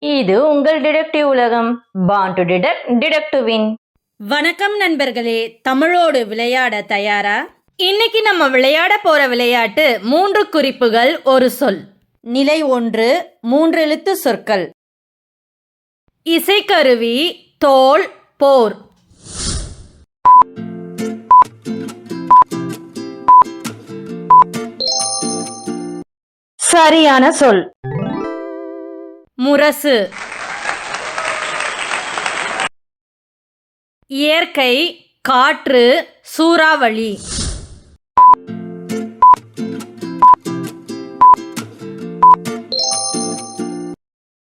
இது உங்கள் டிடெக்டிவ் உலகம். பான் டு டிடெக்ட் டிடெக்டிவின் வணக்கம் நண்பர்களே தமிழோடு விளையாட தயாரா? இன்னைக்கு நம்ம விளையாட போற விளையாட்டு மூன்று குறிப்புகள் ஒரு சொல். நிலை ஒன்று மூன்று எழுத்து சொற்கள். இசைக்கருவி தோல் போர். சரியான சொல். முரசு. இயற்கை காற்று சூறாவளி.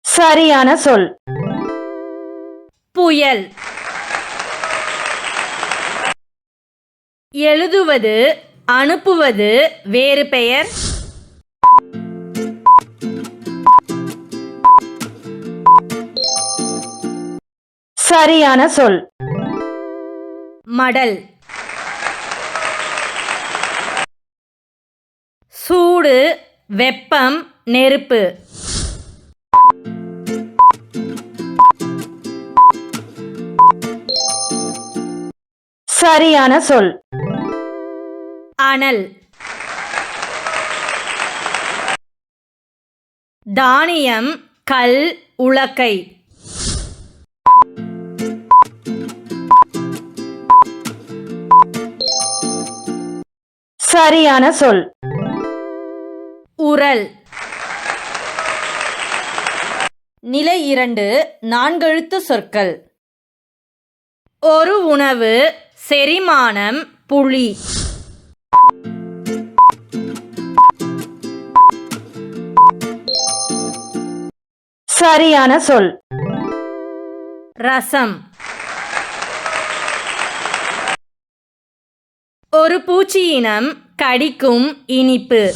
சரியான சொல். புயல். எழுதுவது அனுப்புவது வேறு பெயர். சரியான சொல். மடல். சூடு வெப்பம் நெருப்பு. சரியான சொல். அனல். தானியம் கல் உலக்கை. சரியான சொல். உரல். நிலை இரண்டு நான்கெழுத்து சொற்கள். ஒரு உணவு செரிமானம் புளி. சரியான சொல். ரசம். ஒரு பூச்சியினம் கடிக்கும் இனிப்பு.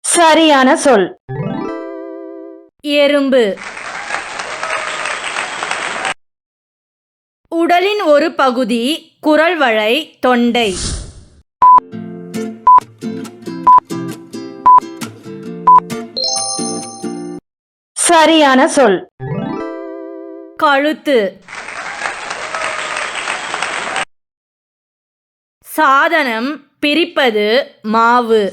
சரியான சொல். எறும்பு. உடலின் ஒரு பகுதி குரல் வளை தொண்டை. சரியான சொல். கழுத்து. சாதனம் பிரிப்பது மாவு.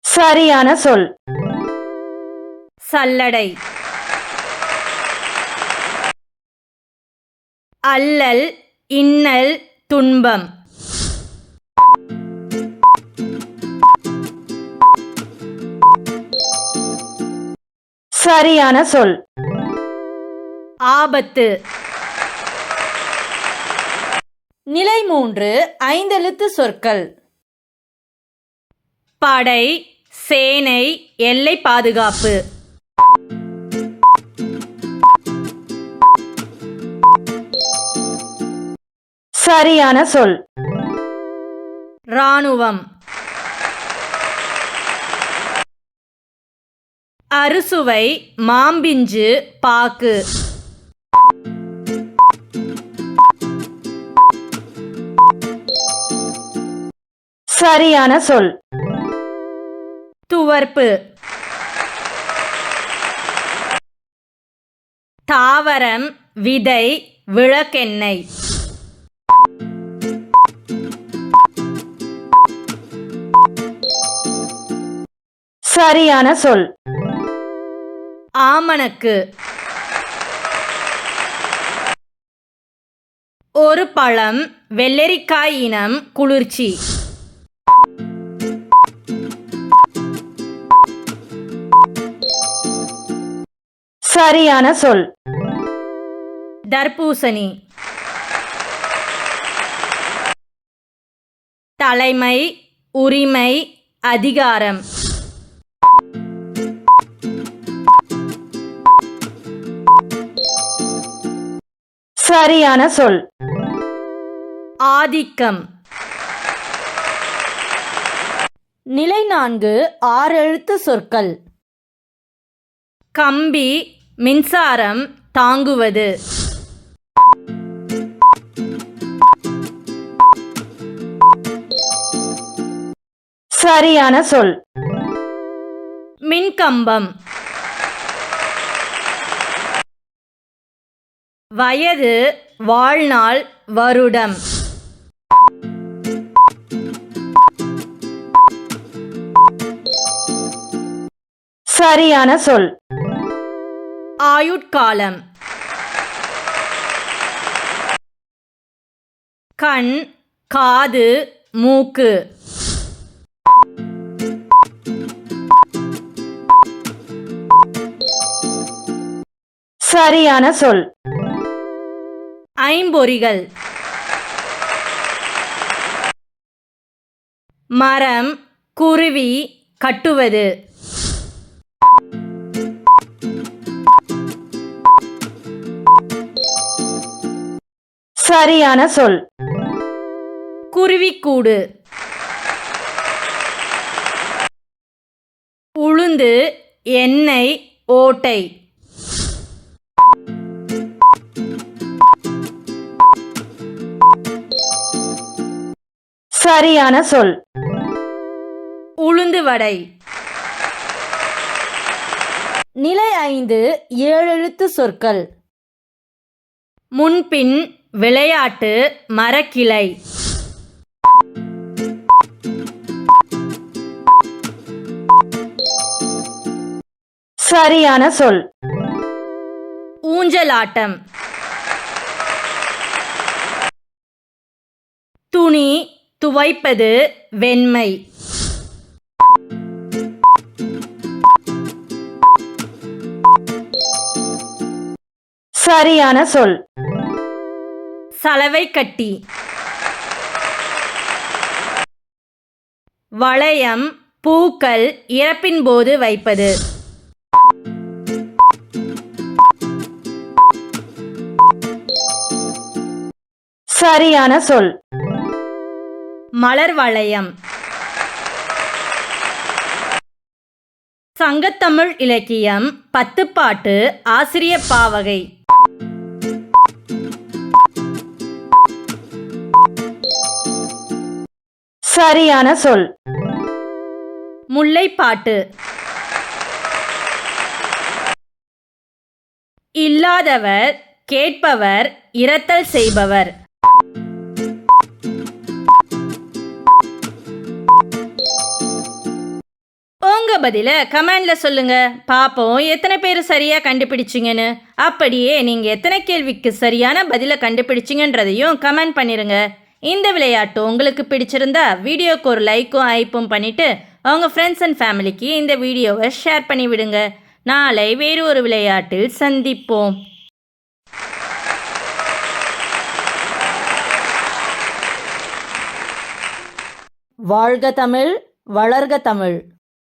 சரியான சொல். சல்லடை. அல்லல் இன்னல் துன்பம். சரியான சொல். ஆபத்து. நிலை மூன்று ஐந்தெழுத்து சொற்கள். படை சேனை எல்லை பாதுகாப்பு. சரியான சொல். இராணுவம். அறுசுவை மாம்பிஞ்சு பாக்கு. சரியான சொல். துவர்ப்பு. தாவரம் விதை விளக்கெண்ணெய். சரியான சொல். ஆமணக்கு. ஒரு பழம் வெள்ளரிக்காய் இனம் குளிர்ச்சி. சரியான சொல். தர்பூசணி. தலைமை உரிமை அதிகாரம். சரியான சொல். ஆதிக்கம். நிலை நான்கு ஆறெழுத்து சொற்கள். கம்பி மின்சாரம் தாங்குவது. சரியான சொல். மின்கம்பம். வயது வாழ்நாள் வருடம். சரியான சொல். ஆயுட்காலம். கண் காது மூக்கு. சரியான சொல். ஐம்பொறிகள். மரம் குருவி கட்டுவது. சரியான சொல். குருவிக்கூடு. உளுந்து எண்ணெய் ஓட்டை. சரியான சொல். உளுந்து வடை. நிலை ஐந்து ஏழெழுத்து சொற்கள். முன்பின் விளையாட்டு மரக்கிளை. சரியான சொல். ஊஞ்சலாட்டம். துணி துவைப்பது வெண்மை. சரியான சொல். சலவை கட்டி. வளையம் பூக்கள் இறப்பின் போது வைப்பது. சரியான சொல். மலர் வளையம். சங்கத்தமிழ் இலக்கியம் பத்துப்பாட்டு ஆசிரிய பாவகை. சரியான சொல். முல்லைப்பாட்டு இல்லாதவர் கேட்பவர் இரத்தல் செய்பவர். உங்க பதில சொல்லுங்கள் பார்ப்போம் எத்தனை பேர் சரியாக கண்டுபிடிச்சிங்கன்னு. அப்படியே நீங்கள் எத்தனை கேள்விக்கு சரியான பதிலை கண்டுபிடிச்சிங்கன்றதையும் கமெண்ட் பண்ணிடுங்க இந்த விளையாட்டு உங்களுக்கு பிடிச்சிருந்தா வீடியோக்கு ஒரு லைக்கும் ஐப்பும் பண்ணிவிட்டு அவங்க ஃப்ரெண்ட்ஸ் அண்ட் ஃபேமிலிக்கு இந்த வீடியோவை ஷேர் பண்ணி விடுங்க. நாளை வேறு ஒரு விளையாட்டில் சந்திப்போம். வாழ்க தமிழ் வளர்க தமிழ்.